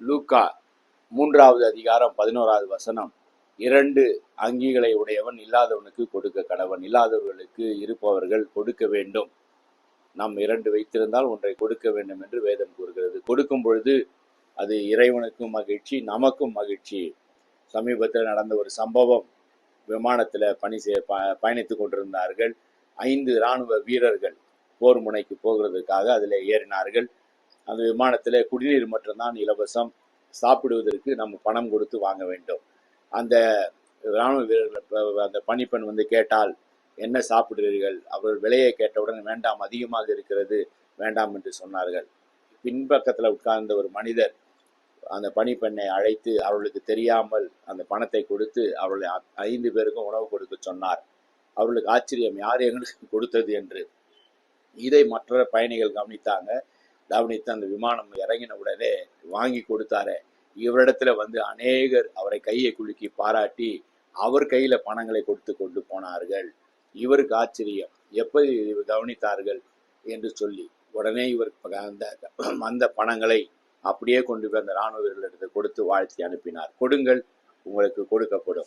லூக்கா மூன்றாவது அதிகாரம் பதினோராவது வசனம். இரண்டு அங்கிகளை உடையவன் இல்லாதவனுக்கு கொடுக்க கடவன் இல்லாதவர்களுக்கு இருப்பவர்கள் கொடுக்க வேண்டும். நாம் இரண்டு வைத்திருந்தால் ஒன்றை கொடுக்க வேண்டும் என்று வேதம் கூறுகிறது. கொடுக்கும் பொழுது அது இறைவனுக்கும் மகிழ்ச்சி நமக்கும் மகிழ்ச்சி. சமீபத்தில் நடந்த ஒரு சம்பவம். விமானத்தில் பணி செய்ய ப பயணித்து கொண்டிருந்தார்கள். ஐந்து இராணுவ வீரர்கள் போர் முனைக்கு போகிறதுக்காக அதில் ஏறினார்கள். அந்த விமானத்தில் குடிநீர் மட்டும்தான் இலவசம். சாப்பிடுவதற்கு நம்ம பணம் கொடுத்து வாங்க வேண்டும். அந்த இராணுவ வீரர்கள் அந்த பணிப்பெண் வந்து கேட்டால் என்ன சாப்பிடுறீர்கள்? அவர்கள் விலையை கேட்டவுடன் வேண்டாம் அதிகமாக இருக்கிறது வேண்டாம் என்று சொன்னார்கள். பின்பக்கத்தில் உட்கார்ந்த ஒரு மனிதர் அந்த பணிப்பெண்ணை அழைத்து அவர்களுக்கு தெரியாமல் அந்த பணத்தை கொடுத்து அவர்களை அ- ஐந்து பேருக்கும் உணவு கொடுக்க சொன்னார். அவர்களுக்கு ஆச்சரியம் யார் எங்களுக்கு கொடுத்தது? என்று. இதை மற்ற பயணிகள் கவனித்தாங்க. கவனித்து அந்த விமானம் இறங்கின உடனே வாங்கி கொடுத்தாரே. இவரிடத்துல வந்து அநேகர் அவரை கையை குலுக்கி பாராட்டி அவர் கையில பணங்களை கொடுத்து கொண்டு போனார்கள். இவருக்கு ஆச்சரியம். எப்படி இவர் கவனித்தார்கள் என்று சொல்லி உடனே இவர் அந்த அந்த பணங்களை அப்படியே கொண்டு போய் அந்த இராணுவ வீரர்களிடத்தை கொடுத்து வாழ்த்தி அனுப்பினார். கொடுங்கள் உங்களுக்கு கொடுக்கப்படும்.